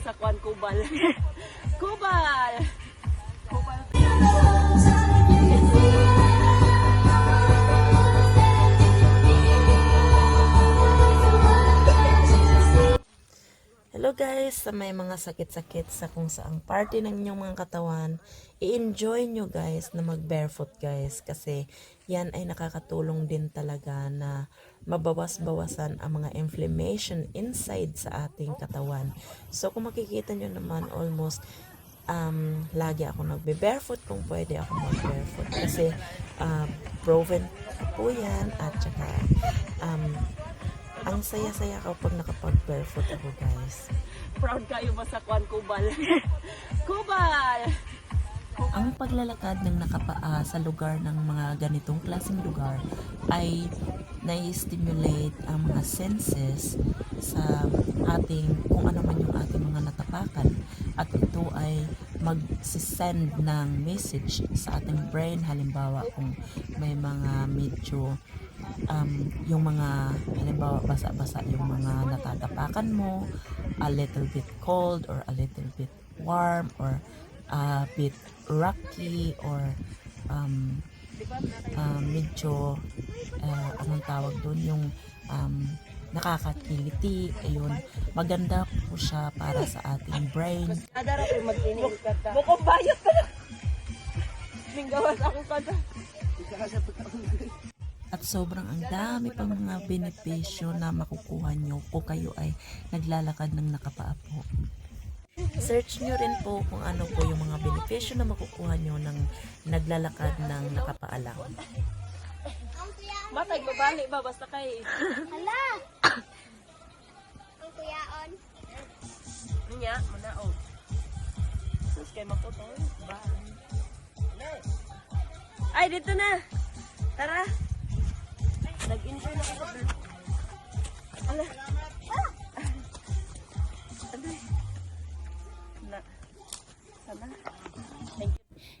sa kwan kubal. kubal. Kubal. Hello guys, sa may mga sakit-sakit sa kung saang party ng inyong mga katawan, i-enjoy nyo guys na mag barefoot guys kasi yan ay nakakatulong din talaga na mabawas-bawasan ang mga inflammation inside sa ating katawan. So kung makikita nyo naman almost um, lagi ako nagbe-barefoot kung pwede ako mag-barefoot kasi uh, proven po yan at saka um, ang saya-saya kapag nakapag-barefoot ako guys. Proud kayo ba sa kwan kubal? kubal. Ang paglalakad ng nakapaa sa lugar ng mga ganitong klaseng lugar ay nai-stimulate ang mga senses sa ating kung ano man yung ating mga natapakan. At ito ay mag-send ng message sa ating brain. Halimbawa kung may mga medyo um, yung mga halimbawa basa-basa yung mga natatapakan mo a little bit cold or a little bit warm or a bit rocky or um, uh, medyo uh, anong tawag doon yung um, nakakakiliti ayun maganda po siya para sa ating brain Adara ko magtinig ka ta. Bukong bayot ka na. Linggawas ako ka ta. at sobrang ang dami pang mga benepisyo na makukuha nyo kung kayo ay naglalakad ng nakapaa po. Search nyo rin po kung ano po yung mga benepisyo na makukuha nyo ng naglalakad ng nakapaa lang. Matay babali ba basta kay Hala! Ang kuyaon. niya manaog. Sus kay maputol. Ba. Ay dito na. Tara. Na. Sana.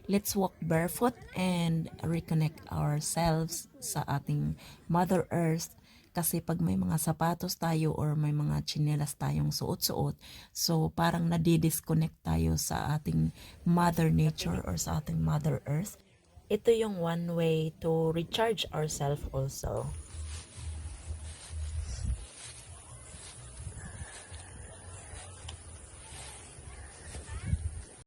Let's walk barefoot and reconnect ourselves sa ating Mother Earth kasi pag may mga sapatos tayo or may mga tsinelas tayong suot-suot, so parang nadi-disconnect tayo sa ating Mother Nature or sa ating Mother Earth. Ito yung one way to recharge ourselves also.